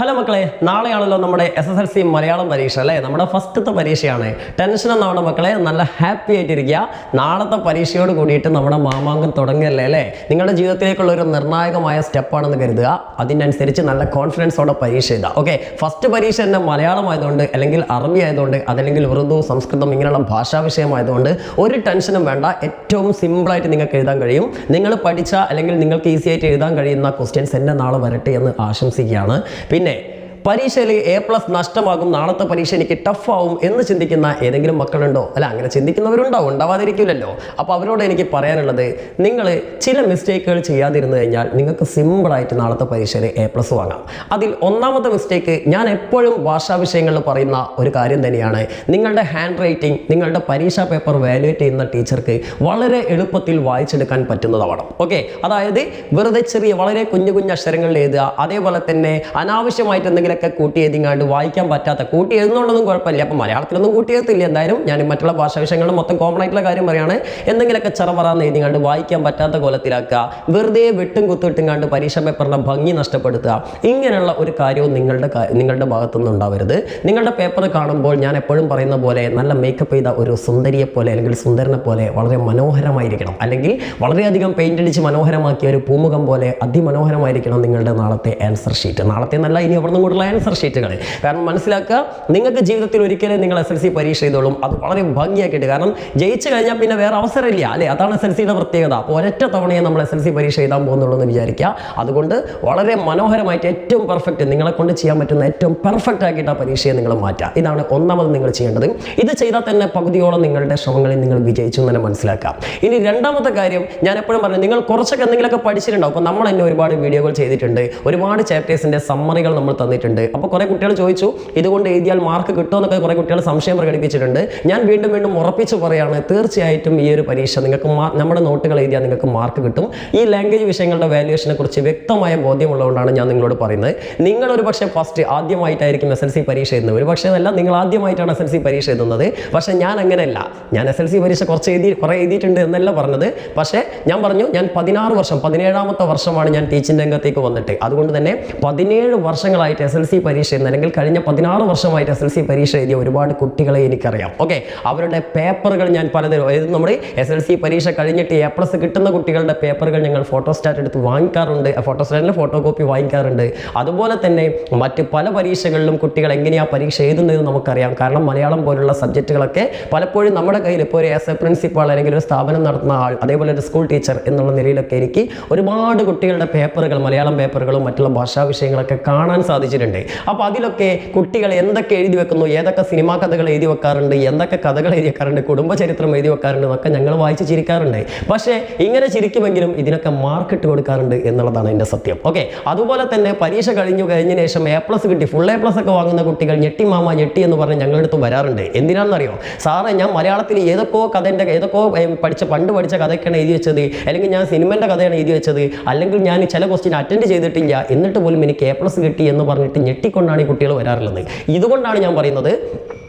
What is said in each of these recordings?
Hello മക്കളെ നാളെയാണല്ലോ നമ്മുടെ S S L C Malayalam പരീക്ഷ അല്ലേ? നമ്മുടെ ഫസ്റ്റത്തെ പരീക്ഷയാണ്. ടെൻഷൻ എന്നാണ് മക്കളെ നല്ല ഹാപ്പി ആയിട്ടിരിക്കുക. നാളത്തെ പരീക്ഷയോട് കൂടിയിട്ട് നമ്മുടെ മാമാങ്കം തുടങ്ങിയല്ലേ അല്ലേ? നിങ്ങളുടെ ജീവിതത്തിലേക്കുള്ള ഒരു നിർണായകമായ സ്റ്റെപ്പാണെന്ന് കരുതുക. അതിനനുസരിച്ച് നല്ല കോൺഫിഡൻസോടെ പരീക്ഷ എഴുതുക. ഓക്കെ ഫസ്റ്റ് പരീക്ഷ തന്നെ മലയാളം ആയതുകൊണ്ട് അല്ലെങ്കിൽ അറബി ആയതുകൊണ്ട് അതല്ലെങ്കിൽ ഉറുദു സംസ്കൃതം ഇങ്ങനെയുള്ള ഭാഷാ വിഷയമായതുകൊണ്ട് ഒരു ടെൻഷനും വേണ്ട. ഏറ്റവും സിമ്പിളായിട്ട് നിങ്ങൾക്ക് എഴുതാൻ കഴിയും. നിങ്ങൾ പഠിച്ച അല്ലെങ്കിൽ നിങ്ങൾക്ക് ഈസിയായിട്ട് എഴുതാൻ കഴിയുന്ന ക്വസ്റ്റ്യൻസ് എന്നെ നാളെ വരട്ടെ എന്ന് ആശംസിക്കുകയാണ്. പിന്നെ പിന്നെ പരീക്ഷയിൽ എ പ്ലസ് നഷ്ടമാകും നാളത്തെ പരീക്ഷ എനിക്ക് ടഫ് ആവും എന്ന് ചിന്തിക്കുന്ന ഏതെങ്കിലും മക്കളുണ്ടോ? അല്ല അങ്ങനെ ചിന്തിക്കുന്നവരുണ്ടാവും ഉണ്ടാവാതിരിക്കില്ലല്ലോ. അപ്പോൾ അവരോട് എനിക്ക് പറയാനുള്ളത് നിങ്ങൾ ചില മിസ്റ്റേക്കുകൾ ചെയ്യാതിരുന്നു കഴിഞ്ഞാൽ നിങ്ങൾക്ക് സിമ്പിളായിട്ട് നാളത്തെ പരീക്ഷയിൽ എ പ്ലസ് വാങ്ങാം. അതിൽ ഒന്നാമത്തെ മിസ്റ്റേക്ക് ഞാൻ എപ്പോഴും ഭാഷാ വിഷയങ്ങളിൽ പറയുന്ന ഒരു കാര്യം തന്നെയാണ്. നിങ്ങളുടെ ഹാൻഡ് റൈറ്റിംഗ് നിങ്ങളുടെ പരീക്ഷാ പേപ്പർ വാലുവേറ്റ് ചെയ്യുന്ന ടീച്ചർക്ക് വളരെ എളുപ്പത്തിൽ വായിച്ചെടുക്കാൻ പറ്റുന്നതാവണം. ഓക്കെ അതായത് വെറുതെ ചെറിയ വളരെ കുഞ്ഞു കുഞ്ഞു അക്ഷരങ്ങളിൽ എഴുതുക അതേപോലെ തന്നെ അനാവശ്യമായിട്ട് എന്തെങ്കിലുമൊക്കെ കൂട്ടി എഴുതിങ്ങാണ്ട് വായിക്കാൻ പറ്റാത്ത കൂട്ടി എഴുതുന്നുള്ളതും കുഴപ്പമില്ല. അപ്പം മലയാളത്തിലൊന്നും കൂട്ടി എഴുത്തില്ല എന്തായാലും ഞാൻ മറ്റുള്ള ഭാഷാ വിഷയങ്ങൾ മൊത്തം കോമൺ ആയിട്ടുള്ള കാര്യം പറയുകയാണ് എന്തെങ്കിലുമൊക്കെ ചെറപറാന്ന് എഴുതിങ്ങാണ്ട് വായിക്കാൻ പറ്റാത്ത കോലത്തിലാക്കുക. വെറുതെ വെട്ടും കുത്തിട്ടുങ്ങാണ്ട് പരീക്ഷ പേപ്പറിന്റെ ഭംഗി നഷ്ടപ്പെടുത്തുക. ഇങ്ങനെയുള്ള ഒരു കാര്യവും നിങ്ങളുടെ നിങ്ങളുടെ ഭാഗത്തുനിന്ന് ഉണ്ടാവരുത്. നിങ്ങളുടെ പേപ്പർ കാണുമ്പോൾ ഞാൻ എപ്പോഴും പറയുന്ന പോലെ നല്ല മേക്കപ്പ് ചെയ്ത ഒരു സുന്ദരിയെ പോലെ അല്ലെങ്കിൽ സുന്ദരനെ പോലെ വളരെ മനോഹരമായിരിക്കണം. അല്ലെങ്കിൽ വളരെയധികം പെയിന്റ് അടിച്ച് മനോഹരമാക്കിയ ഒരു പൂമുഖം പോലെ അതിമനോഹരമായിരിക്കണം നിങ്ങളുടെ നാളത്തെ ആൻസർ ഷീറ്റ് നാളത്തെ നല്ല ഇനി അവിടെ നിന്നുള്ള ആൻസർ ഷീറ്റുകൾ കാരണം മനസ്സിലാക്കുക നിങ്ങൾക്ക് ജീവിതത്തിൽ ഒരിക്കലും നിങ്ങൾ എസ് എൽ സി പരീക്ഷ ചെയ്തോളും അത് വളരെ ഭംഗിയാക്കിയിട്ട്. കാരണം ജയിച്ചു കഴിഞ്ഞാൽ പിന്നെ വേറെ അവസരമില്ല അല്ലേ? അതാണ് എസ് എൽ സിയുടെ പ്രത്യേകത. അപ്പോൾ ഒരൊറ്റ തവണയെ നമ്മൾ എസ് എൽ സി പരീക്ഷ എഴുതാൻ പോകുന്നുള്ളൂ എന്ന് വിചാരിക്കുക. അതുകൊണ്ട് വളരെ മനോഹരമായിട്ട് ഏറ്റവും പെർഫെക്റ്റ് നിങ്ങളെ കൊണ്ട് ചെയ്യാൻ പറ്റുന്ന ഏറ്റവും പെർഫെക്റ്റ് ആക്കിയിട്ട് ആ പരീക്ഷയെ നിങ്ങൾ മാറ്റുക. ഇതാണ് ഒന്നാമത് നിങ്ങൾ ചെയ്യേണ്ടത്. ഇത് ചെയ്താൽ തന്നെ പകുതിയോളം നിങ്ങളുടെ ശ്രമങ്ങളിൽ നിങ്ങൾ വിജയിച്ചു എന്ന് തന്നെ മനസ്സിലാക്കാം ഇനി രണ്ടാമത്തെ കാര്യം ഞാൻ എപ്പോഴും പറഞ്ഞു നിങ്ങൾ കുറച്ചൊക്കെ എന്തെങ്കിലുമൊക്കെ പഠിച്ചിട്ടുണ്ടാവും. അപ്പോൾ നമ്മൾ തന്നെ ഒരുപാട് വീഡിയോകൾ ചെയ്തിട്ടുണ്ട്. ഒരുപാട് ചാപ്റ്റേഴ്സിന്റെ സമ്മറികൾ നമ്മൾ തന്നിട്ടുണ്ട്. അപ്പോൾ കുറേ കുട്ടികൾ ചോദിച്ചു ഇതുകൊണ്ട് എഴുതിയാൽ മാർക്ക് കിട്ടുമെന്നൊക്കെ കുറേ കുട്ടികൾ സംശയം പ്രകടിപ്പിച്ചിട്ടുണ്ട്. ഞാൻ വീണ്ടും വീണ്ടും ഉറപ്പിച്ച് പറയുകയാണ് തീർച്ചയായിട്ടും ഈ ഒരു പരീക്ഷ നിങ്ങൾക്ക് നമ്മുടെ നോട്ടുകൾ എഴുതിയാൽ നിങ്ങൾക്ക് മാർക്ക് കിട്ടും. ഈ ലാംഗ്വേജ് വിഷയങ്ങളുടെ വാല്യുവേഷനെ കുറിച്ച് വ്യക്തമായ ബോധ്യമുള്ളതുകൊണ്ടാണ് ഞാൻ നിങ്ങളോട് പറയുന്നത്. നിങ്ങൾ പക്ഷേ ഫസ്റ്റ് ആദ്യമായിട്ടായിരിക്കും എസ് എൽ സി പരീക്ഷ എഴുതുന്നത്. ഒരു പക്ഷേ അല്ല നിങ്ങൾ ആദ്യമായിട്ടാണ് എസ് എൽ സി പരീക്ഷ എഴുതുന്നത്. പക്ഷേ ഞാൻ അങ്ങനെയല്ല. ഞാൻ എസ് എൽ സി പരീക്ഷ കുറച്ച് എഴുതി കുറേ എഴുതിയിട്ടുണ്ട് എന്നല്ല പറഞ്ഞത്. പക്ഷേ ഞാൻ പറഞ്ഞു ഞാൻ പതിനാറ് വർഷം പതിനേഴാമത്തെ വർഷമാണ് ഞാൻ ടീച്ചിങ് രംഗത്തേക്ക് വന്നിട്ട്. അതുകൊണ്ട് തന്നെ പതിനേഴ് വർഷങ്ങളായിട്ട് എസ് എൽ സി പരീക്ഷ എഴുതുന്ന അല്ലെങ്കിൽ കഴിഞ്ഞ പതിനാറ് വർഷമായിട്ട് എസ് എൽ സി പരീക്ഷ എഴുതിയ ഒരുപാട് കുട്ടികളെ എനിക്കറിയാം. ഓക്കെ അവരുടെ പേപ്പറുകൾ ഞാൻ പലതരം അതായത് നമ്മുടെ എസ് എൽ സി പരീക്ഷ കഴിഞ്ഞിട്ട് എ പ്ലസ് കിട്ടുന്ന കുട്ടികളുടെ പേപ്പറുകൾ ഞങ്ങൾ ഫോട്ടോസ്റ്റാറ്റ് എടുത്ത് വാങ്ങിക്കാറുണ്ട്. ഫോട്ടോസ്റ്റാറ്റിന്റെ ഫോട്ടോ കോപ്പി വാങ്ങിക്കാറുണ്ട്. അതുപോലെ തന്നെ മറ്റ് പല പരീക്ഷകളിലും കുട്ടികൾ എങ്ങനെയാണ് പരീക്ഷ എഴുതുന്നതെന്ന് നമുക്കറിയാം. കാരണം മലയാളം പോലുള്ള സബ്ജക്റ്റുകളൊക്കെ പലപ്പോഴും നമ്മുടെ കയ്യിൽ ഇപ്പോൾ ഒരു ആസ് എ പ്രിൻസിപ്പാൾ അല്ലെങ്കിൽ ഒരു സ്ഥാപനം നടത്തുന്ന ആൾ അതേപോലെ ഒരു സ്കൂൾ ടീച്ചർ എന്നുള്ള നിലയിലൊക്കെ എനിക്ക് ഒരുപാട് കുട്ടികളുടെ പേപ്പറുകൾ മലയാളം പേപ്പറുകളും മറ്റുള്ള ഭാഷാ വിഷയങ്ങളൊക്കെ കാണാൻ സാധിച്ചിട്ടുണ്ട്. അപ്പോൾ അതിലൊക്കെ കുട്ടികൾ എന്തൊക്കെ എഴുതി വെക്കുന്നു? ഏതൊക്കെ സിനിമാ കഥകൾ എഴുതി വെക്കാറുണ്ട്? എന്തൊക്കെ കഥകൾ എഴുതി വെക്കാറുണ്ട്? കുടുംബചരിത്രം എഴുതി വെക്കാറുണ്ട്? എന്നൊക്കെ ഞങ്ങൾ വായിച്ച് ചിരിക്കാറുണ്ട്. പക്ഷേ ഇങ്ങനെ ചിരിക്കുമെങ്കിലും ഇതിനൊക്കെ മാർക്ക് ഇട്ട് കൊടുക്കാറുണ്ട് എന്നുള്ളതാണ് എന്റെ സത്യം. ഓക്കെ അതുപോലെ തന്നെ പരീക്ഷ കഴിഞ്ഞു കഴിഞ്ഞതിന് ശേഷം എ പ്ലസ് കിട്ടി. ഫുൾ എ പ്ലസ് ഒക്കെ വാങ്ങുന്ന കുട്ടികൾ ഞെട്ടി മാമ ഞെട്ടി എന്ന് പറഞ്ഞ് ഞങ്ങളുടെ അടുത്ത് വരാറുണ്ട്. എന്തിനാണെന്നറിയോ? സാറേ ഞാൻ മലയാളത്തിൽ ഏതൊക്കെ കഥന്റെ ഏതൊക്കെയോ പഠിച്ച പണ്ട് പഠിച്ച കഥയൊക്കെയാണ് എഴുതി വെച്ചത്. അല്ലെങ്കിൽ ഞാൻ സിനിമന്റെ കഥയാണ് എഴുതി വെച്ചത്. അല്ലെങ്കിൽ ഞാൻ ചില ക്വസ്റ്റ്യൻ അറ്റൻഡ് ചെയ്തിട്ടില്ല. എന്നിട്ട് പോലും എനിക്ക് എ പ്ലസ് കിട്ടി എന്ന് പറഞ്ഞിട്ട് ഞെട്ടിക്കൊണ്ടാണ് ഈ കുട്ടികൾ വരാറുള്ളത്. ഇതുകൊണ്ടാണ് ഞാൻ പറയുന്നത്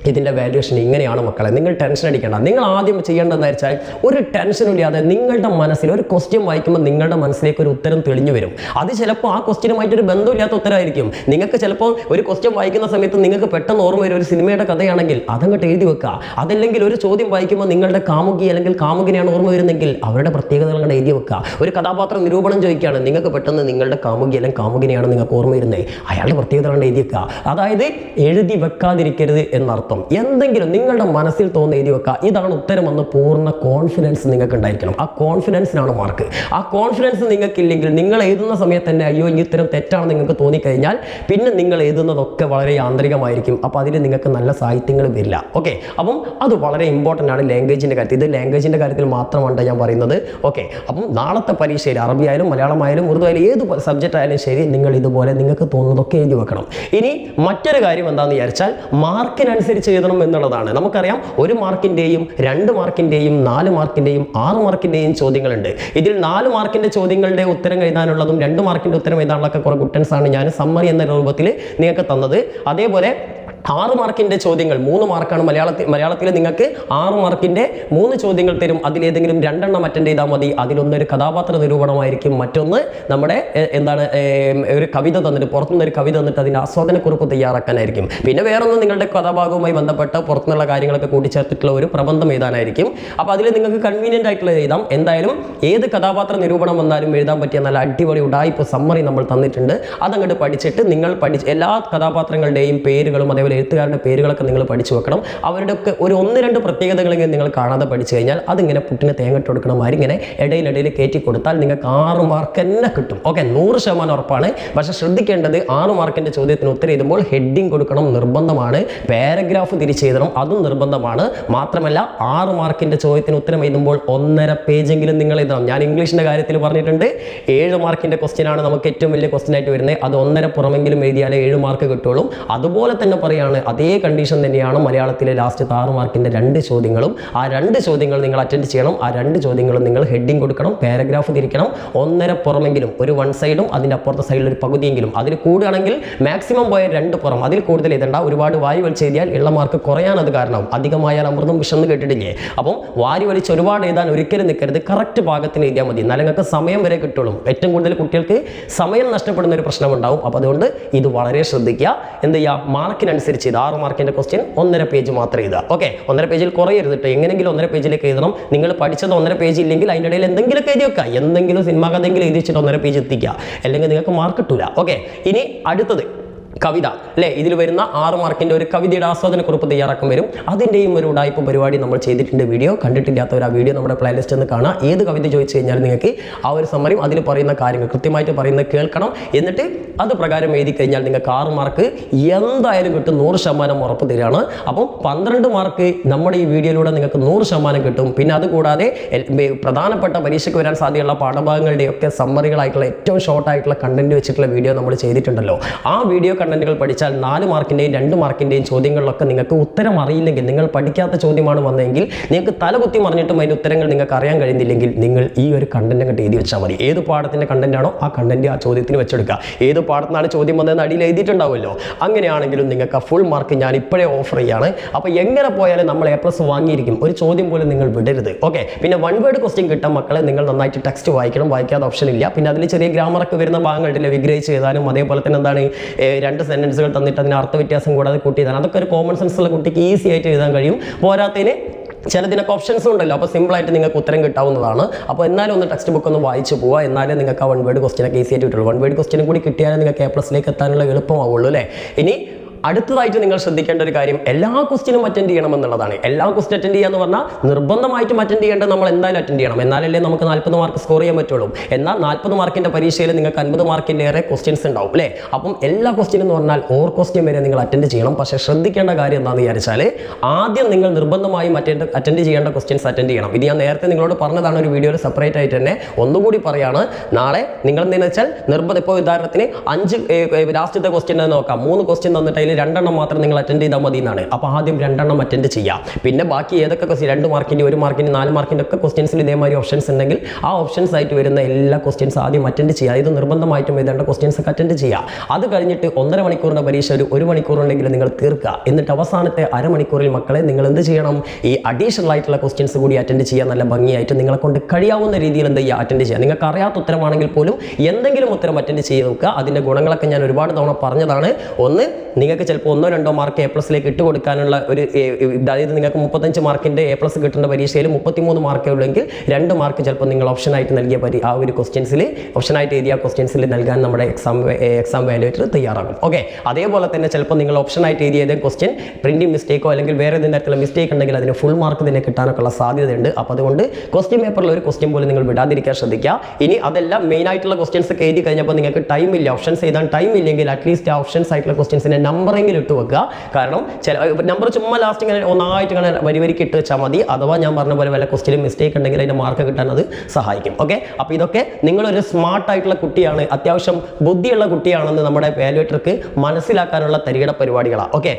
ഇതിന്റെ വാല്യുവേഷൻ ഇങ്ങനെയാണ് മക്കളെ. നിങ്ങൾ ടെൻഷൻ അടിക്കേണ്ട. നിങ്ങൾ ആദ്യം ചെയ്യേണ്ടതെന്ന് വെച്ചാൽ ഒരു ടെൻഷനും ഇല്ലാതെ നിങ്ങളുടെ മനസ്സിൽ ഒരു ക്വസ്റ്റ്യൻ വായിക്കുമ്പോൾ നിങ്ങളുടെ മനസ്സിലേക്ക് ഒരു ഉത്തരം തെളിഞ്ഞു വരും. അത് ചിലപ്പോൾ ആ ക്വസ്റ്റ്യനുമായിട്ട് ഒരു ബന്ധമില്ലാത്ത ഉത്തരമായിരിക്കും നിങ്ങൾക്ക് ചിലപ്പോൾ ഒരു ക്വസ്റ്റ്യൻ വായിക്കുന്ന സമയത്ത് നിങ്ങൾക്ക് പെട്ടെന്ന് ഓർമ്മ വരും ഒരു സിനിമയുടെ കഥയാണെങ്കിൽ അതങ്ങോട്ട് എഴുതി വെക്കുക. അതല്ലെങ്കിൽ ഒരു ചോദ്യം വായിക്കുമ്പോൾ നിങ്ങളുടെ കാമുകി അല്ലെങ്കിൽ കാമുകിനെയാണ് ഓർമ്മ വരുന്നെങ്കിൽ അവരുടെ പ്രത്യേകതകൾ അങ്ങോട്ട് എഴുതി വെക്കുക. ഒരു കഥാപാത്രം നിരൂപണം ചോദിക്കുകയാണ് നിങ്ങൾക്ക് പെട്ടെന്ന് നിങ്ങളുടെ കാമുകി അല്ലെങ്കിൽ കാമുകിനെയാണ് നിങ്ങൾക്ക് ഓർമ്മ വരുന്നത് അയാളുടെ പ്രത്യേകതകൾ എഴുതി വെക്കുക. അതായത് എഴുതി വെക്കാതിരിക്കരുത് എന്നർത്ഥം. എന്തെങ്കിലും നിങ്ങളുടെ മനസ്സിൽ തോന്നുന്ന എഴുതി വെക്കുക. ഇതാണ് ഉത്തരമെന്ന് പൂർണ കോൺഫിഡൻസ് നിങ്ങൾക്ക് ഉണ്ടായിരിക്കണം. ആ കോൺഫിഡൻസിനാണ് മാർക്ക് ആ കോൺഫിഡൻസ് നിങ്ങൾക്കില്ലെങ്കിൽ നിങ്ങൾ എഴുതുന്ന സമയത്ത് തന്നെ അയ്യോ ഈ ഉത്തരം തെറ്റാണെന്ന് നിങ്ങൾക്ക് തോന്നിക്കഴിഞ്ഞാൽ പിന്നെ നിങ്ങൾ എഴുതുന്നതൊക്കെ വളരെ യാന്ത്രികമായിരിക്കും. അപ്പോൾ അതിൽ നിങ്ങൾക്ക് നല്ല സാഹിത്യങ്ങൾ വരില്ല. ഓക്കെ അപ്പം അത് വളരെ ഇമ്പോർട്ടന്റ് ആണ് ലാംഗ്വേജിന്റെ കാര്യത്തിൽ. ഇത് ലാംഗ്വേജിന്റെ കാര്യത്തിൽ മാത്രമാണ് ഞാൻ പറയുന്നത്. ഓക്കെ അപ്പം നാളത്തെ പരീക്ഷയിൽ അറബി ആയാലും മലയാളം ഉറുദു ആയാലും ഏത് സബ്ജക്റ്റ് ആയാലും ശരി നിങ്ങൾ ഇതുപോലെ നിങ്ങൾക്ക് തോന്നുന്നതൊക്കെ എഴുതി വെക്കണം. ഇനി മറ്റൊരു കാര്യം എന്താണെന്ന് വിചാരിച്ചാൽ മാർക്കിനനുസരിച്ച് എഴുതണം എന്നുള്ളതാണ്. നമുക്കറിയാം ഒരു മാർക്കിന്റെയും രണ്ട് മാർക്കിന്റെയും നാല് മാർക്കിന്റെയും ആറ് മാർക്കിന്റെയും ചോദ്യങ്ങളുണ്ട്. ഇതിൽ നാല് മാർക്കിന്റെ ചോദ്യങ്ങളുടെ ഉത്തരം എഴുതാനുള്ളതും രണ്ട് മാർക്കിന്റെ ഉത്തരം എഴുതാനുള്ളതൊക്കെ കുറേ കുട്ടൻസാണ് ഞാൻ സമ്മറി എന്ന രൂപത്തിൽ നിങ്ങൾക്ക് തന്നത്. അതേപോലെ ആറ് മാർക്കിന്റെ ചോദ്യങ്ങൾ മൂന്ന് മാർക്കാണ് മലയാളത്തിൽ മലയാളത്തിൽ നിങ്ങൾക്ക് ആറ് മാർക്കിന്റെ മൂന്ന് ചോദ്യങ്ങൾ തരും. അതിലേതെങ്കിലും രണ്ടെണ്ണം അറ്റൻഡ് ചെയ്താൽ മതി. അതിലൊന്നൊരു കഥാപാത്ര നിരൂപണമായിരിക്കും. മറ്റൊന്ന് നമ്മുടെ എന്താണ് ഒരു കവിത തന്നിട്ട് പുറത്തുനിന്ന് ഒരു കവിത തന്നിട്ട് അതിന്റെ ആസ്വാദനക്കുറിപ്പ് തയ്യാറാക്കാനായിരിക്കും. പിന്നെ വേറൊന്ന് നിങ്ങളുടെ കഥാഭാഗവുമായി ബന്ധപ്പെട്ട പുറത്തുനിന്നുള്ള കാര്യങ്ങളൊക്കെ കൂട്ടിച്ചേർത്തിട്ടുള്ള ഒരു പ്രബന്ധം എഴുതാനായിരിക്കും. അപ്പോൾ അതിൽ നിങ്ങൾക്ക് കൺവീനിയന്റ് ആയിട്ടുള്ള എഴുതാം. എന്തായാലും ഏത് കഥാപാത്ര നിരൂപണം വന്നാലും എഴുതാൻ പറ്റിയ നല്ല അടിപൊളി ഉടായ്പ സമ്മറി നമ്മൾ തന്നിട്ടുണ്ട്. അതങ്ങോട്ട് പഠിച്ചിട്ട് നിങ്ങൾ പഠിച്ച് എല്ലാ കഥാപാത്രങ്ങളുടെയും പേരുകളും അതേപോലെ എഴുത്തുകാരുടെ പേരുകളൊക്കെ നിങ്ങൾ പഠിച്ചു വെക്കണം. അവരുടെ ഒക്കെ ഒരു ഒന്ന് രണ്ട് പ്രത്യേകതകളെങ്കിലും നിങ്ങൾ കാണാതെ പഠിച്ചു കഴിഞ്ഞാൽ അതിങ്ങനെ പുട്ടിന് തേങ്ങട്ട് കൊടുക്കണ മാതിരി ഇങ്ങനെ ഇടയിലിടയിൽ കയറ്റി കൊടുത്താൽ നിങ്ങൾക്ക് ആറ് മാർക്ക് തന്നെ കിട്ടും. ഓക്കെ നൂറ് ശതമാനം ഉറപ്പാണ്. പക്ഷെ ശ്രദ്ധിക്കേണ്ടത് ആറ് മാർക്കിന്റെ ചോദ്യത്തിന് ഉത്തരം എഴുതുമ്പോൾ ഹെഡിങ് കൊടുക്കണം നിർബന്ധമാണ്. പാരഗ്രാഫ് തിരിച്ചെഴുതണം അതും നിർബന്ധമാണ്. മാത്രമല്ല ആറ് മാർക്കിന്റെ ചോദ്യത്തിന് ഉത്തരം എഴുതുമ്പോൾ ഒന്നര പേജെങ്കിലും നിങ്ങൾ എഴുതണം. ഞാൻ ഇംഗ്ലീഷിന്റെ കാര്യത്തിൽ പറഞ്ഞിട്ടുണ്ട് ഏഴ് മാർക്കിന്റെ ക്വസ്റ്റ്യനാണ് നമുക്ക് ഏറ്റവും വലിയ ക്വസ്റ്റ്യൻ ആയിട്ട് വരുന്നത്. അത് ഒന്നര പുറമെങ്കിലും എഴുതിയാലേ ഏഴ് മാർക്ക് കിട്ടുള്ളൂ. അതുപോലെ തന്നെ പറയാണ് അതേ കണ്ടീഷൻ തന്നെയാണ് മലയാളത്തിലെ ലാസ്റ്റ് താറ് മാർക്കിന്റെ രണ്ട് ചോദ്യങ്ങളും. ആ രണ്ട് ചോദ്യങ്ങൾ നിങ്ങൾ അറ്റൻഡ് ചെയ്യണം. ആ രണ്ട് ചോദ്യങ്ങളും നിങ്ങൾ ഹെഡിങ് കൊടുക്കണം പാരഗ്രാഫ് തിരിക്കണം. ഒന്നര പുറമെങ്കിലും ഒരു വൺ സൈഡും അതിന്റെ അപ്പുറത്തെ സൈഡിൽ ഒരു പകുതിയെങ്കിലും. അതിൽ കൂടുകയാണെങ്കിൽ മാക്സിമം പോയ രണ്ട് പുറം. അതിൽ കൂടുതൽ എഴുതണ്ട. ഒരുപാട് വാരി വലിച്ച് എഴുതിയാൽ ഉള്ള മാർക്ക് കുറയാൻ അത് കാരണം. അധികമായാൽ അമൃതം വിഷന്ന് കേട്ടിട്ടില്ലേ? അപ്പം വാരി വലിച്ച് ഒരുപാട് എഴുതാൻ ഒരിക്കലും നിൽക്കരുത്. കറക്റ്റ് ഭാഗത്തിന് എഴുതിയാൽ മതി. എന്നാലും നിങ്ങൾക്ക് സമയം വരെ കിട്ടുള്ളൂ. ഏറ്റവും കൂടുതൽ കുട്ടികൾക്ക് സമയം നഷ്ടപ്പെടുന്ന ഒരു പ്രശ്നമുണ്ടാവും അപ്പം അപ്പോൾ അതുകൊണ്ട് ഇത് വളരെ ശ്രദ്ധിക്കുക. എന്ത് ചെയ്യുക? മാർക്കിനനുസരിച്ച് ഇത് ആറ് മാർക്കിന്റെ ക്വസ്റ്റ്യൻ ഒന്നര പേജ് മാത്രം എഴുതുക. ഓക്കെ ഒന്നര പേജിൽ കുറയരുത് കേട്ടോ എങ്ങനെയെങ്കിലും ഒന്നര പേജിലേക്ക് എഴുതണം. നിങ്ങൾ പഠിച്ചത് ഒന്നര പേജ് ഇല്ലെങ്കിൽ അതിന്റെ ഇടയിൽ എന്തെങ്കിലും എഴുതി വെക്കുക. എന്തെങ്കിലും കഥ കഥയെങ്കിലും എഴുതി വെച്ചിട്ട് ഒന്നര പേജ് എത്തിക്കുക. അല്ലെങ്കിൽ നിങ്ങൾക്ക് മാർക്ക് കിട്ടൂല. ഓക്കെ ഇനി അടുത്തത്. കവിത അല്ലേ? ഇതിൽ വരുന്ന ആറ് മാർക്കിന്റെ ഒരു കവിതയുടെ ആസ്വാദനക്കുറിപ്പ് തയ്യാറാക്കാൻ വരും. അതിന്റെയും ഒരു ഉടായ്പ പരിപാടി നമ്മൾ ചെയ്തിട്ടുണ്ട് വീഡിയോ. കണ്ടിട്ടില്ലാത്തവർ ആ വീഡിയോ നമ്മുടെ പ്ലേലിസ്റ്റ് ഒന്ന് കാണാം ഏത് കവിത ചോദിച്ചു കഴിഞ്ഞാൽ നിങ്ങൾക്ക് ആ ഒരു സമ്മറിയും അതിൽ പറയുന്ന കാര്യങ്ങൾ കൃത്യമായിട്ട് പറയുന്നത് കേൾക്കണം. എന്നിട്ട് അത് പ്രകാരം എഴുതി കഴിഞ്ഞാൽ നിങ്ങൾക്ക് ആറ് മാർക്ക് എന്തായാലും കിട്ടും. നൂറ് ശതമാനം ഉറപ്പ് തരികയാണ്. അപ്പം പന്ത്രണ്ട് മാർക്ക് നമ്മുടെ ഈ വീഡിയോയിലൂടെ നിങ്ങൾക്ക് നൂറ് ശതമാനം കിട്ടും. പിന്നെ അതുകൂടാതെ പ്രധാനപ്പെട്ട പരീക്ഷയ്ക്ക് വരാൻ സാധ്യതയുള്ള പാഠഭാഗങ്ങളുടെയൊക്കെ സമ്മറികളായിട്ടുള്ള ഏറ്റവും ഷോർട്ടായിട്ടുള്ള കണ്ടന്റ് വെച്ചിട്ടുള്ള വീഡിയോ നമ്മൾ ചെയ്തിട്ടുണ്ടല്ലോ. ആ വീഡിയോ കണ്ടന്റുകൾ പഠിച്ചാൽ നാല് മാർക്കിന്റെയും രണ്ട് മാർക്കിന്റെയും ചോദ്യങ്ങളിലൊക്കെ നിങ്ങൾക്ക് ഉത്തരം അറിയില്ലെങ്കിൽ നിങ്ങൾ പഠിക്കാത്ത ചോദ്യമാണ് വന്നതെങ്കിൽ നിങ്ങൾക്ക് തലകുത്തി മറിഞ്ഞിട്ടും അതിന്റെ ഉത്തരങ്ങൾ നിങ്ങൾക്ക് അറിയാൻ കഴിയുന്നില്ലെങ്കിൽ നിങ്ങൾ ഈ ഒരു കണ്ടന്റ് അങ്ങോട്ട് എഴുതി വെച്ചാൽ മതി. ഏത് പാഠത്തിന്റെ കണ്ടന്റാണോ ആ കണ്ടന്റ് ആ ചോദ്യത്തിന് വെച്ചെടുക്കുക. ഏത് പാഠത്തിനാണ് ചോദ്യം വന്നതെന്ന് അടിയിൽ എഴുതിയിട്ടുണ്ടാവുമല്ലോ. അങ്ങനെയാണെങ്കിലും നിങ്ങൾക്ക് ഫുൾ മാർക്ക് ഞാൻ ഇപ്പോഴേ ഓഫർ ചെയ്യാണ്. അപ്പോൾ എങ്ങനെ പോയാലും നമ്മൾ എ പ്ലസ് വാങ്ങിയിരിക്കും. ഒരു ചോദ്യം പോലും നിങ്ങൾ വിടരുത്. ഓക്കെ പിന്നെ വൺ വേർഡ് ക്വസ്റ്റ്യൻ കിട്ടാൻ മക്കളെ നിങ്ങൾ നന്നായിട്ട് ടെക്സ്റ്റ് വായിക്കണം. വായിക്കാതെ ഓപ്ഷൻ ഇല്ല. പിന്നെ അതിൽ ചെറിയ ഗ്രാമറൊക്കെ വരുന്ന ഭാഗങ്ങളുണ്ടല്ലോ വിഗ്രഹിച്ച് എഴുതാനും അതേപോലെ തന്നെ എന്താണ് രണ്ട് സെന്റൻസുകൾ തന്നിട്ട് അതിന് അർത്ഥ വ്യത്യാസം കൂടാതെ കൂട്ടി എഴുതാൻ അതൊക്കെ ഒരു കോമൺ സെൻസ് ഉള്ള കുട്ടിക്ക് ഈസി ആയിട്ട് എഴുതാൻ കഴിയും. പോരാത്തതിന് ചിലതിനൊക്കെ ഓപ്ഷൻസും ഉണ്ടല്ലോ. അപ്പോൾ സിമ്പിളായിട്ട് നിങ്ങൾക്ക് ഉത്തരം കിട്ടാവുന്നതാണ്. അപ്പോൾ എന്നാലും ഒന്ന് ടെക്സ്റ്റ് ബുക്ക് ഒന്ന് വായിച്ചു പോവുക. എന്നാലേ നിങ്ങൾക്ക് ആ വൺ വേർഡ് ക്വസ്റ്റ്യനൊക്കെ ഈസി ആയിട്ട് കിട്ടുള്ളൂ. വൺ വേർഡ് ക്വസ്റ്റ്യനും കൂടി കിട്ടിയാലേ നിങ്ങൾക്ക് എ പ്ലസിലേക്ക് എത്താനുള്ള എളുപ്പമാവുള്ളൂ അല്ലേ? ഇനി അടുത്തതായിട്ട് നിങ്ങൾ ശ്രദ്ധിക്കേണ്ട ഒരു കാര്യം എല്ലാ ക്വസ്റ്റിനും അറ്റൻഡ് ചെയ്യണം എന്നുള്ളതാണ് എല്ലാ ക്വസ്റ്റ്യൻ അറ്റൻഡ് ചെയ്യുക എന്ന് പറഞ്ഞാൽ നിർബന്ധമായിട്ടും അറ്റൻഡ് ചെയ്യേണ്ടത് നമ്മൾ എന്തായാലും അറ്റൻഡ് ചെയ്യണം. എന്നാലല്ലേ നമുക്ക് നാൽപ്പത് മാർക്ക് സ്കോർ ചെയ്യാൻ പറ്റുള്ളൂ. എന്നാൽ നാൽപ്പത് മാർക്കിന്റെ പരീക്ഷയിൽ നിങ്ങൾക്ക് അൻപത് മാർക്കിന്റെ ഏറെ ക്വസ്റ്റ്യൻസ് ഉണ്ടാവും അല്ലേ? അപ്പം എല്ലാ ക്വസ്റ്റ്യനും എന്ന് പറഞ്ഞാൽ ഓർ ക്വസ്റ്റ്യൻ വരെ നിങ്ങൾ അറ്റൻഡ് ചെയ്യണം. പക്ഷേ ശ്രദ്ധിക്കേണ്ട കാര്യം എന്താണെന്ന് വിചാരിച്ചാൽ ആദ്യം നിങ്ങൾ നിർബന്ധമായും അറ്റൻഡ് അറ്റൻഡ് ചെയ്യേണ്ട ക്വസ്റ്റ്യൻസ് അറ്റൻഡ് ചെയ്യണം. ഇത് ഞാൻ നേരത്തെ നിങ്ങളോട് പറഞ്ഞതാണ് ഒരു വീഡിയോയിൽ സെപ്പറേറ്റ് ആയിട്ട് തന്നെ ഒന്നുകൂടി പറയാണ്. നാളെ നിങ്ങൾ എന്തെന്ന് വെച്ചാൽ നിർബന്ധം ഇപ്പോൾ ഉദാഹരണത്തിന് അഞ്ച് ലാസ്റ്റത്തെ ക്വസ്റ്റ്യൻ നോക്കാം. മൂന്ന് ക്വസ്റ്റ്യൻ തന്നിട്ട് അതിൽ രണ്ടെണ്ണം മാത്രം നിങ്ങൾ അറ്റൻഡ് ചെയ്താൽ മതി എന്നാണ് അപ്പോൾ ആദ്യം രണ്ടെണ്ണം അറ്റൻഡ് ചെയ്യാം. പിന്നെ ബാക്കി ഏതൊക്കെ ക്വസ്റ്റ്യൻ രണ്ട് മാർക്കിന്റെ ഒരു മാർക്കിന്റെ നാല് മാർക്കിന്റെ ഒക്കെ ക്വസ്റ്റ്യൻസിൽ ഇതേമാതിരി ഓപ്ഷൻസ് ഉണ്ടെങ്കിൽ ആ ഓപ്ഷൻസ് ആയിട്ട് വരുന്ന എല്ലാ ക്വസ്റ്റ്യൻസ് ആദ്യം അറ്റൻഡ് ചെയ്യുക ഇത് നിർബന്ധമായിട്ടും എഴുതേണ്ട ക്വസ്റ്റ്യൻസ് ഒക്കെ അറ്റൻഡ് ചെയ്യുക അത് കഴിഞ്ഞിട്ട് ഒന്നര മണിക്കൂറിന്റെ പരീക്ഷ ഒരു ഒരു മണിക്കൂറുണ്ടെങ്കിൽ നിങ്ങൾ തീർക്കുക. എന്നിട്ട് അവസാനത്തെ അരമണിക്കൂറിൽ മക്കളെ നിങ്ങൾ എന്ത് ചെയ്യണം? ഈ അഡീഷണൽ ആയിട്ടുള്ള ക്വസ്റ്റ്യൻസ് കൂടി അറ്റൻഡ് ചെയ്യാൻ നല്ല ഭംഗിയായിട്ട് നിങ്ങളെ കൊണ്ട് കഴിയാവുന്ന രീതിയിൽ എന്ത് ചെയ്യുക അറ്റൻഡ് ചെയ്യുക നിങ്ങൾക്ക് അറിയാത്ത ഉത്തരമാണെങ്കിൽ പോലും എന്തെങ്കിലും ഉത്തരം അറ്റൻഡ് ചെയ്ത് നോക്കുക. അതിന്റെ ഗുണങ്ങളൊക്കെ ഞാൻ ഒരുപാട് തവണ പറഞ്ഞതാണ്. ഒന്ന് നിങ്ങൾക്ക് ചിലപ്പോൾ ഒന്നോ രണ്ടോ മാർക്ക് എ പ്ലസിലേക്ക് ഇട്ട് കൊടുക്കാനുള്ള ഒരു അതായത് നിങ്ങൾക്ക് മുപ്പത്തഞ്ച് മാർക്കിന്റെ എ പ്ലസ് കിട്ടേണ്ട പരീക്ഷയിൽ മുപ്പത്തിമൂന്ന് മാർക്കേ ഉള്ളെങ്കിൽ രണ്ട് മാർക്ക് ചിലപ്പോൾ നിങ്ങൾ ഓപ്ഷനായിട്ട് നൽകിയ പരി ആ ഒരു ക്വസ്റ്റ്യൻസിൽ ഓപ്ഷനായിട്ട് എഴുതിയ ക്വസ്റ്റ്യൻസിൽ നൽകാൻ നമ്മുടെ എക്സാം എക്സാം വാലുവേറ്റർ തയ്യാറാകും. ഓക്കെ അതേപോലെ തന്നെ ചിലപ്പോൾ നിങ്ങൾ ഓപ്ഷനായിട്ട് എഴുതിയ ഏതെങ്കിലും ക്വസ്റ്റ്യൻ പ്രിന്റിംഗ് മിസ്റ്റേക്കോ അല്ലെങ്കിൽ വേറെ ഏതെങ്കിലും തരത്തിലുള്ള മിസ്റ്റേക്ക് ഉണ്ടെങ്കിൽ അതിന് ഫുൾ മാർക്ക് തന്നെ കിട്ടാനൊക്കെ ഉള്ള സാധ്യതയുണ്ട്. അപ്പോൾ അതുകൊണ്ട് ക്വസ്റ്റ്യൻ പേപ്പറിൽ ഒരു ക്വസ്റ്റ്യൻ പോലും നിങ്ങൾ വിടാതിരിക്കാൻ ശ്രദ്ധിക്കുക. ഇനി അതെല്ലാം മെയിൻ ആയിട്ടുള്ള ക്വസ്റ്റ്യൻസ് എഴുതി കഴിഞ്ഞപ്പോൾ നിങ്ങൾക്ക് ടൈം ഇല്ല. ഓപ്ഷൻസ് എഴുതാൻ ടൈം ഇല്ലെങ്കിൽ അറ്റ്ലീസ്റ്റ് ആ ഓപ്ഷൻസ് ആയിട്ടുള്ള ക്വസ്റ്റ്യൻസിന്റെ നമ്പറെങ്കിലും ഇട്ട് വെക്കുക. കാരണം ചില നമ്പർ ചുമ്മാ ലാസ്റ്റ് ഇങ്ങനെ ഒന്നായിട്ട് ഇങ്ങനെ വരി വരിക്ക് ഇട്ട് വെച്ചാൽ മതി. അഥവാ ഞാൻ പറഞ്ഞ പോലെ വല്ല ക്വസ്റ്റിലും മിസ്റ്റേക്ക് ഉണ്ടെങ്കിൽ അതിന്റെ മാർക്ക് കിട്ടാൻ അത് സഹായിക്കും. ഓക്കെ അപ്പോൾ ഇതൊക്കെ നിങ്ങളൊരു സ്മാർട്ടായിട്ടുള്ള കുട്ടിയാണ് അത്യാവശ്യം ബുദ്ധിയുള്ള കുട്ടിയാണെന്ന് നമ്മുടെ വാലുവേറ്റർക്ക് മനസ്സിലാക്കാനുള്ള തരികിട പരിപാടികളാണ് ഓക്കെ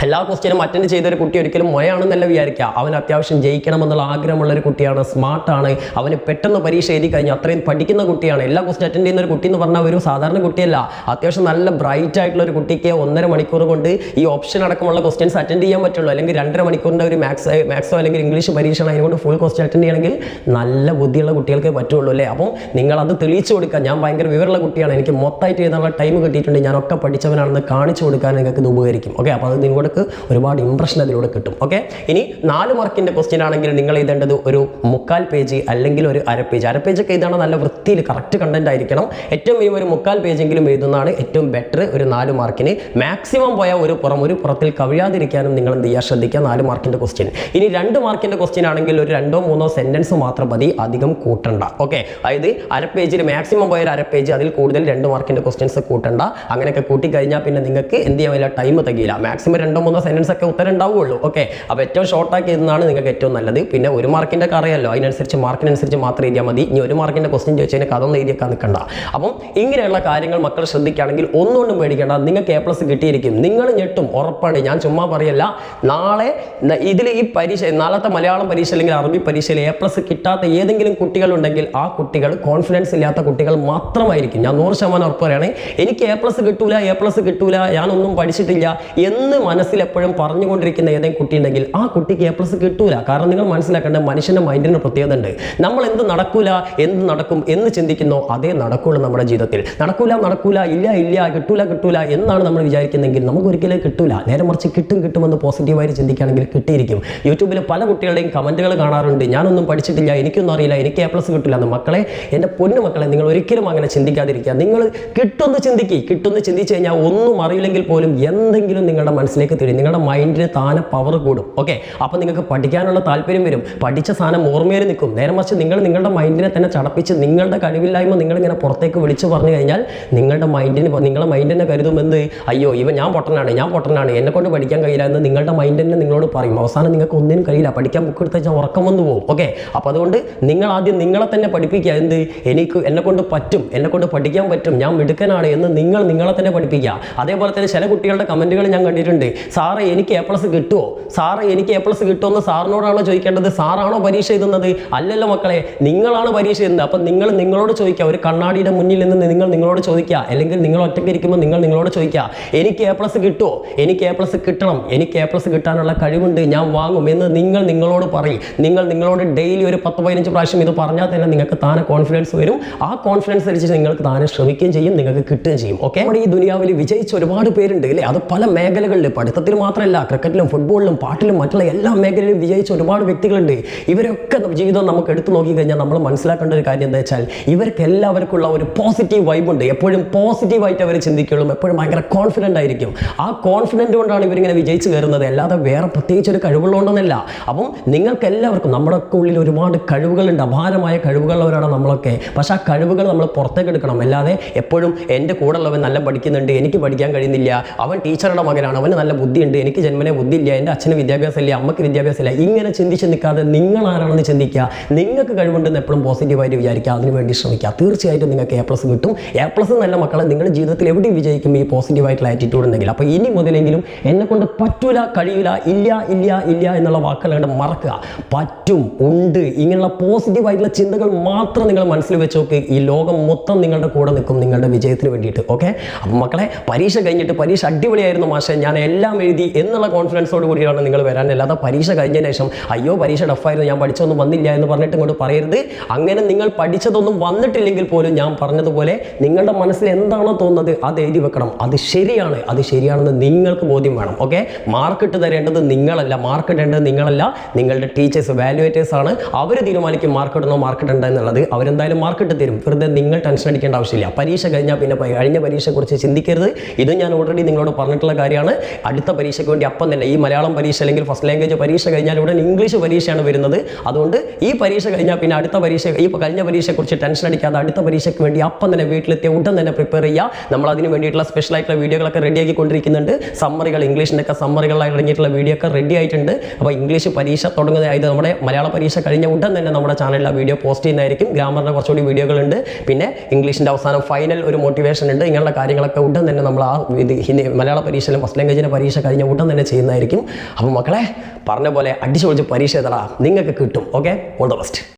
എല്ലാ ക്വസ്റ്റ്യനും അറ്റൻഡ് ചെയ്ത ഒരു കുട്ടി ഒരിക്കലും മൊയാണെന്നല്ല വിചാരിക്കുക. അവൻ അത്യാവശ്യം ജയിക്കണമെന്നുള്ള ആഗ്രഹമുള്ള ഒരു കുട്ടിയാണ് സ്മാർട്ടാണ് അവന് പെട്ടെന്ന് പരീക്ഷ എഴുതി കഴിഞ്ഞാൽ അത്രയും പഠിക്കുന്ന കുട്ടിയാണ്. എല്ലാ ക്വസ്റ്റ്യൻ അറ്റൻഡ് ചെയ്യുന്ന ഒരു കുട്ടി എന്ന് പറഞ്ഞാൽ ഒരു സാധാരണ കുട്ടിയല്ല. അത്യാവശ്യം നല്ല ബ്രൈറ്റ് ആയിട്ടുള്ള ഒരു കുട്ടിക്ക് ഒന്നര മണിക്കൂർ കൊണ്ട് ഈ ഓപ്ഷൻ അടക്കമുള്ള ക്വസ്റ്റ്യൻസ് അറ്റൻഡ് ചെയ്യാൻ പറ്റുള്ളൂ. അല്ലെങ്കിൽ രണ്ടര മണിക്കൂറിന്റെ ഒരു മാത്സ് മാത്സോ അല്ലെങ്കിൽ ഇംഗ്ലീഷ് പരീക്ഷ അതിനുകൊണ്ട് ഫുൾ ക്വസ്റ്റ്യൻ അറ്റൻഡ് ചെയ്യണമെങ്കിൽ നല്ല ബുദ്ധിയുള്ള കുട്ടികൾക്ക് പറ്റുള്ളൂ അല്ലേ? അപ്പം നിങ്ങളത് തെളിയിച്ചു കൊടുക്കുക. ഞാൻ ഭയങ്കര വിവരമുള്ള കുട്ടിയാണ്. എനിക്ക് മൊത്തമായിട്ട് എഴുതാനുള്ള ടൈം കിട്ടിയിട്ടുണ്ട്. ഞാനൊക്കെ പഠിച്ചവനാണെന്ന് കാണിച്ചു കൊടുക്കാൻ നിങ്ങൾക്ക് ഉപകരിക്കും. ഓക്കെ അപ്പോൾ അത് നിങ്ങൾക്ക് ഒരുപാട് ഇമ്പ്രഷൻ അതിലൂടെ കിട്ടും. ഓക്കെ ഇനി നാല് മാർക്കിന്റെ ക്വസ്റ്റ്യൻ ആണെങ്കിൽ നിങ്ങൾ എഴുതേണ്ടത് ഒരു മുക്കാൽ പേജ് അല്ലെങ്കിൽ ഒരു അര പേജ് അര പേജ് ഒക്കെ എഴുതാണ് നല്ല വൃത്തിയിൽ കറക്റ്റ് കണ്ടന്റ് ആയിരിക്കണം. ഏറ്റവും മിനിമം ഒരു മുക്കാൽ പേജെങ്കിലും എഴുതുന്നതാണ് ഏറ്റവും ബെറ്റർ ഒരു നാല് മാർക്കിന് മാക്സിമം പോയ ഒരു പുറം ഒരു പുറത്തിൽ കവിയാതിരിക്കാനും നിങ്ങൾ എന്ത് ചെയ്യുക? ശ്രദ്ധിക്കുക നാല് മാർക്കിന്റെ ക്വസ്റ്റ്യൻ ഇനി രണ്ട് മാർക്കിന്റെ ക്വസ്റ്റ്യൻ ആണെങ്കിൽ ഒരു രണ്ടോ മൂന്നോ സെന്റൻസ് മാത്രം മതി. അധികം കൂട്ടണ്ട. ഓക്കെ അതായത് അര പേജിൽ മാക്സിമം പോയ ഒരു അര പേജ് അതിൽ കൂടുതൽ രണ്ട് മാർക്കിന്റെ ക്വസ്റ്റ്യൻസ് കൂട്ടണ്ട. അങ്ങനെയൊക്കെ കൂട്ടിക്കഴിഞ്ഞാൽ പിന്നെ നിങ്ങൾക്ക് എന്ത് ചെയ്യാൻ ടൈം തികയില്ല. മാക്സിമം മൂന്നോ സെന്റൻസ് ഒക്കെ ഉത്തരം ഉണ്ടാവുകയുള്ളൂ ഓക്കെ അപ്പോൾ ഏറ്റവും ഷോർട്ടാക്കി എന്നാണ് നിങ്ങൾക്ക് ഏറ്റവും നല്ലത്. പിന്നെ ഒരു മാർക്കിന്റെ അറിയാമല്ലോ അതിനനുസരിച്ച് മാർക്കിനനുസരിച്ച് മാത്രം എഴുതിയാൽ മതി. ഇനി ഒരു മാർക്കിന്റെ ക്വസ്റ്റ്യൻ ചോദിച്ചതിന് കഥ എഴുതിയൊക്കെ നിൽക്കണ്ട. അപ്പം ഇങ്ങനെയുള്ള കാര്യങ്ങൾ മക്കൾ ശ്രദ്ധിക്കുകയാണെങ്കിൽ ഒന്നുകൊണ്ടും പേടിക്കേണ്ട. നിങ്ങൾക്ക് എ പ്ലസ് കിട്ടിയിരിക്കും. നിങ്ങൾ ഞെട്ടും. ഉറപ്പാണ്. ഞാൻ ചുമ്മാ പറയല്ല. നാളെ ഇതിൽ ഈ പരീക്ഷ നാളത്തെ മലയാളം പരീക്ഷ അല്ലെങ്കിൽ അറബി പരീക്ഷയിൽ എ പ്ലസ് കിട്ടാത്ത ഏതെങ്കിലും കുട്ടികളുണ്ടെങ്കിൽ ആ കുട്ടികൾ കോൺഫിഡൻസ് ഇല്ലാത്ത കുട്ടികൾ മാത്രമായിരിക്കും. ഞാൻ നൂറ് ശതമാനം ഉറപ്പ് പറയുകയാണെങ്കിൽ എനിക്ക് എ പ്ലസ് കിട്ടൂല എ പ്ലസ് കിട്ടൂല ഞാനൊന്നും പഠിച്ചിട്ടില്ല എന്ന് മനസ്സിൽ എപ്പോഴും പറഞ്ഞുകൊണ്ടിരിക്കുന്ന ഏതെങ്കിലും കുട്ടി ഉണ്ടെങ്കിൽ ആ കുട്ടിക്ക് എ പ്ലസ് കിട്ടൂല. കാരണം നിങ്ങൾ മനസ്സിലാക്കേണ്ട മനുഷ്യന്റെ മൈൻഡിന് പ്രത്യേകത ഉണ്ട്. നമ്മൾ എന്ത് നടക്കൂല എന്ത് നടക്കും എന്ന് ചിന്തിക്കുന്നോ അതേ നടക്കുള്ളൂ നമ്മുടെ ജീവിതത്തിൽ. നടക്കൂല നടക്കൂല ഇല്ല ഇല്ല കിട്ടൂല കിട്ടൂല എന്നാണ് നമ്മൾ വിചാരിക്കുന്നതെങ്കിൽ നമുക്ക് ഒരിക്കലും കിട്ടൂല. നേരെ മറിച്ച് കിട്ടും കിട്ടുമെന്ന് പോസിറ്റീവായിട്ട് ചിന്തിക്കുകയാണെങ്കിൽ കിട്ടിയിരിക്കും. യൂട്യൂബിൽ പല കുട്ടികളുടെയും കമന്റുകൾ കാണാറുണ്ട്. ഞാനൊന്നും പഠിച്ചിട്ടില്ല എനിക്കൊന്നും അറിയില്ല എനിക്ക് എ പ്ലസ് കിട്ടില്ല എന്ന്. മക്കളെ എന്റെ പൊന്നു മക്കളെ നിങ്ങൾ ഒരിക്കലും അങ്ങനെ ചിന്തിക്കാതിരിക്കുക. നിങ്ങൾ കിട്ടുമെന്ന് ചിന്തിക്കുക കിട്ടുമെന്ന് ചിന്തിച്ചു കഴിഞ്ഞാൽ ഒന്നും അറിയില്ലെങ്കിൽ പോലും എന്തെങ്കിലും നിങ്ങളുടെ മനസ്സിലേക്ക് തിരി. നിങ്ങളുടെ മൈൻഡിന് താനെ പവർ കൂടും. ഓക്കെ അപ്പോൾ നിങ്ങൾക്ക് പഠിക്കാനുള്ള താല്പര്യം വരും. പഠിച്ച സാധനം ഓർമ്മയിൽ നിൽക്കും. നേരെ മറിച്ച് നിങ്ങൾ നിങ്ങളുടെ മൈൻഡിനെ തന്നെ ചടപ്പിച്ച് നിങ്ങളുടെ കഴിവില്ലായ്മ നിങ്ങളിങ്ങനെ പുറത്തേക്ക് വിളിച്ചു പറഞ്ഞു കഴിഞ്ഞാൽ നിങ്ങളുടെ മൈൻഡിന് നിങ്ങളുടെ മൈൻഡിനെ കരുതും എന്ത്? അയ്യോ ഇവ ഞാൻ പൊട്ടനാണ് ഞാൻ പൊട്ടനാണ്. എന്നെ കൊണ്ട് പഠിക്കാൻ കഴിയില്ല എന്ന് നിങ്ങളുടെ മൈൻഡ് തന്നെ നിങ്ങളോട് പറയും. അവസാനം നിങ്ങൾക്ക് ഒന്നിനും കഴിയില്ല. പഠിക്കാൻ ബുക്ക് എടുത്ത് വെച്ചാൽ ഉറക്കം വന്നു പോകും. ഓക്കെ അപ്പോൾ അതുകൊണ്ട് നിങ്ങൾ ആദ്യം നിങ്ങളെ തന്നെ പഠിപ്പിക്കുക. എന്ത്? എനിക്ക് എന്നെ കൊണ്ട് പറ്റും. എന്നെ കൊണ്ട് പഠിക്കാൻ പറ്റും. ഞാൻ മിടുക്കനാണ് എന്ന് നിങ്ങൾ നിങ്ങളെ തന്നെ പഠിപ്പിക്കുക. അതേപോലെ തന്നെ ചില കുട്ടികളുടെ കമന്റുകൾ ഞാൻ കണ്ടിട്ടുണ്ട്. സാറേ എനിക്ക് എ പ്ലസ് കിട്ടുമോ സാറേ എനിക്ക് എ പ്ലസ് കിട്ടുമെന്ന് സാറിനോടാണോ ചോദിക്കേണ്ടത്? സാറാണോ പരീക്ഷ എഴുതുന്നത്? അല്ലല്ലോ മക്കളെ നിങ്ങളാണ് പരീക്ഷ എഴുതുന്നത്. അപ്പം നിങ്ങൾ നിങ്ങളോട് ചോദിക്കുക. ഒരു കണ്ണാടിയുടെ മുന്നിൽ നിന്ന് നിങ്ങൾ നിങ്ങളോട് ചോദിക്കുക. അല്ലെങ്കിൽ നിങ്ങൾ ഒറ്റയ്ക്ക് ഇരിക്കുമ്പോൾ നിങ്ങൾ നിങ്ങളോട് ചോദിക്കുക. എനിക്ക് എ പ്ലസ് കിട്ടുമോ എനിക്ക് എ പ്ലസ് കിട്ടണം. എനിക്ക് എ പ്ലസ് കിട്ടാനുള്ള കഴിവുണ്ട്. ഞാൻ വാങ്ങും എന്ന് നിങ്ങൾ നിങ്ങളോട് പറയും. നിങ്ങൾ നിങ്ങളോട് ഡെയിലി ഒരു പത്ത് പതിനഞ്ച് പ്രാവശ്യം ഇത് പറഞ്ഞാൽ തന്നെ നിങ്ങൾക്ക് താനെ കോൺഫിഡൻസ് വരും. ആ കോൺഫിഡൻസ് അനുസരിച്ച് നിങ്ങൾക്ക് താനെ ശ്രമിക്കുകയും ചെയ്യും. നിങ്ങൾക്ക് കിട്ടുകയും ചെയ്യും. ഓക്കെ നമ്മുടെ ഈ ദുനിയാവിൽ വിജയിച്ച ഒരുപാട് പേരുണ്ട് അല്ലേ? അത് പല മേഖലകളിൽ പഠിത്തത്തിൽ മാത്രമല്ല ക്രിക്കറ്റിലും ഫുട്ബോളിലും പാട്ടിലും മറ്റുള്ള എല്ലാ മേഖലയിലും വിജയിച്ച ഒരുപാട് വ്യക്തികളുണ്ട്. ഇവരൊക്കെ ജീവിതം നമുക്ക് എടുത്തു നോക്കിക്കഴിഞ്ഞാൽ നമ്മൾ മനസ്സിലാക്കേണ്ട ഒരു കാര്യം എന്താ വെച്ചാൽ ഇവർക്ക് എല്ലാവർക്കുള്ള ഒരു പോസിറ്റീവ് വൈബുണ്ട് എപ്പോഴും പോസിറ്റീവായിട്ട് അവർ ചിന്തിക്കുള്ളൂ. എപ്പോഴും ഭയങ്കര കോൺഫിഡന്റ് ആയിരിക്കും. ആ കോൺഫിഡന്റ് കൊണ്ടാണ് ഇവരിങ്ങനെ വിജയിച്ച് കയറുന്നത്. അല്ലാതെ വേറെ പ്രത്യേകിച്ച് ഒരു കഴിവുകളുണ്ടെന്നല്ല അപ്പം നിങ്ങൾക്ക് എല്ലാവർക്കും നമ്മുടെയൊക്കെ ഉള്ളിൽ ഒരുപാട് കഴിവുകളുണ്ട്. അപാരമായ കഴിവുകളുള്ളവരാണ് നമ്മളൊക്കെ. പക്ഷേ ആ കഴിവുകൾ നമ്മൾ പുറത്തേക്ക് എടുക്കണം. അല്ലാതെ എപ്പോഴും എന്റെ കൂടെ ഉള്ളവൻ നല്ല പഠിക്കുന്നുണ്ട്. എനിക്ക് പഠിക്കാൻ കഴിയുന്നില്ല. അവൻ ടീച്ചറുടെ മകനാണ്. അവന് നല്ല ബുദ്ധിയുണ്ട് എനിക്ക് ജന്മനെ ബുദ്ധിയില്ല എന്റെ അച്ഛന് വിദ്യാഭ്യാസമില്ല അമ്മയ്ക്ക് വിദ്യാഭ്യാസമില്ല ഇങ്ങനെ ചിന്തിച്ച് നിൽക്കാതെ നിങ്ങൾ ആരാണെന്ന് ചിന്തിക്കുക നിങ്ങൾക്ക് കഴിവുണ്ടെന്ന് എപ്പോഴും പോസിറ്റീവായിട്ട് വിചാരിക്കുക അതിനുവേണ്ടി ശ്രമിക്കുക. തീർച്ചയായിട്ടും നിങ്ങൾക്ക് എ പ്ലസ് കിട്ടും. എ പ്ലസ് നല്ല മക്കളെ നിങ്ങളുടെ ജീവിതത്തിൽ എവിടെയും വിജയിക്കും ഈ പോസിറ്റീവായിട്ടുള്ള ആറ്റിറ്റ്യൂഡ് ഉണ്ടെങ്കിൽ. അപ്പോൾ ഇനി മുതലെങ്കിലും എന്നെ കൊണ്ട് പറ്റൂല കഴിയില്ല ഇല്ല ഇല്ല ഇല്ല എന്നുള്ള വാക്കുകളുടെ മറക്കുക. പറ്റും ഉണ്ട്. ഇങ്ങനെയുള്ള പോസിറ്റീവായിട്ടുള്ള ചിന്തകൾ മാത്രം നിങ്ങൾ മനസ്സിൽ വെച്ച് നോക്ക്. ഈ ലോകം മൊത്തം നിങ്ങളുടെ കൂടെ നിൽക്കും നിങ്ങളുടെ വിജയത്തിന് വേണ്ടിയിട്ട്. ഓക്കെ അപ്പം മക്കളെ പരീക്ഷ കഴിഞ്ഞിട്ട് പരീക്ഷ അടിപൊളിയായിരുന്നു മാഷെ. ഞാൻ എല്ലാം എഴുതി എന്നുള്ള കോൺഫിഡൻസോട് കൂടിയാണ് നിങ്ങൾ വരാൻ അല്ലാതെ പരീക്ഷ കഴിഞ്ഞതിന് ശേഷം അയ്യോ പരീക്ഷ ടഫായിരുന്നു ഞാൻ പഠിച്ചൊന്നും വന്നില്ല എന്ന് പറഞ്ഞിട്ട് ഇങ്ങോട്ട് പറയരുത്. അങ്ങനെ നിങ്ങൾ പഠിച്ചതൊന്നും വന്നിട്ടില്ലെങ്കിൽ പോലും ഞാൻ പറഞ്ഞതുപോലെ നിങ്ങളുടെ മനസ്സിൽ എന്താണോ തോന്നുന്നത് അത് എഴുതി വെക്കണം. അത് ശരിയാണ് അത് ശരിയാണെന്ന് നിങ്ങൾക്ക് ബോധ്യം വേണം ഓക്കെ മാർക്ക് ഇട്ട് തരേണ്ടത് നിങ്ങളല്ല മാർക്ക് ഇടേണ്ടത് നിങ്ങളല്ല. നിങ്ങളുടെ ടീച്ചേഴ്സ് വാലുവേറ്റേഴ്സ് ആണ്. അവർ തീരുമാനിക്കും മാർക്ക് ഇടണോ മാർക്ക് ഇടണ്ട എന്നുള്ളത്. അവരെന്തായാലും മാർക്ക് ഇട്ട് തരും. വെറുതെ നിങ്ങൾ ടെൻഷൻ അടിക്കേണ്ട ആവശ്യമില്ല. പരീക്ഷ കഴിഞ്ഞാൽ പിന്നെ കഴിഞ്ഞ പരീക്ഷയെക്കുറിച്ച് ചിന്തിക്കരുത്. ഇത് ഞാൻ ഓൾറെഡി നിങ്ങളോട് പറഞ്ഞിട്ടുള്ള കാര്യമാണ്. അടുത്ത പരീക്ഷയ്ക്ക് വേണ്ടി അപ്പം തന്നെ ഈ മലയാളം പരീക്ഷ അല്ലെങ്കിൽ ഫസ്റ്റ് ലാംഗ്വേജ് പരീക്ഷ കഴിഞ്ഞാൽ ഉടൻ ഇംഗ്ലീഷ് പരീക്ഷയാണ് വരുന്നത്. അതുകൊണ്ട് ഈ പരീക്ഷ കഴിഞ്ഞാൽ പിന്നെ അടുത്ത പരീക്ഷ ഈ കഴിഞ്ഞ പരീക്ഷയെക്കുറിച്ച് ടെൻഷൻ അടിക്കാതെ അടുത്ത പരീക്ഷയ്ക്ക് വേണ്ടി അപ്പം തന്നെ വീട്ടിലെത്തിയ ഉടൻ തന്നെ പ്രിപ്പയർ ചെയ്യുക. നമ്മൾ അതിന് വേണ്ടിയിട്ടുള്ള സ്പെഷ്യൽ ആയിട്ടുള്ള വീഡിയോകളൊക്കെ റെഡിയാക്കി കൊണ്ടിരിക്കുന്നുണ്ട് സമ്മറികൾ ഇംഗ്ലീഷിന്റെ ഒക്കെ സമ്മറികളായി അടങ്ങിയിട്ടുള്ള വീഡിയോ ഒക്കെ റെഡി ആയിട്ടുണ്ട്. അപ്പോൾ ഇംഗ്ലീഷ് പരീക്ഷ തുടങ്ങുന്നതായത് നമ്മുടെ മലയാള പരീക്ഷ കഴിഞ്ഞ ഉടൻ തന്നെ നമ്മുടെ ചാനലിൽ ആ വീഡിയോ പോസ്റ്റ് ചെയ്യുന്നതായിരിക്കും. ഗ്രാമറിന്റെ കുറച്ചുകൂടി വീഡിയോകളുണ്ട് പിന്നെ ഇംഗ്ലീഷിന്റെ അവസാനം ഫൈനൽ ഒരു മോട്ടിവേഷൻ ഉണ്ട്. ഇങ്ങനെയുള്ള കാര്യങ്ങളൊക്കെ ഉടൻ തന്നെ നമ്മൾ ആ ഇത് ഹിന്ദി മലയാള പരീക്ഷയിലും ഫസ്റ്റ് ലാംഗ്വേജിന്റെ പരീക്ഷ കഴിഞ്ഞ ഉടൻ തന്നെ ചെയ്യുന്നതായിരിക്കും. അപ്പോൾ മക്കളെ പറഞ്ഞ പോലെ അടിച്ചു പൊളിച്ച് പരീക്ഷ എഴുതടാ നിങ്ങൾക്ക് കിട്ടും. Okay all the best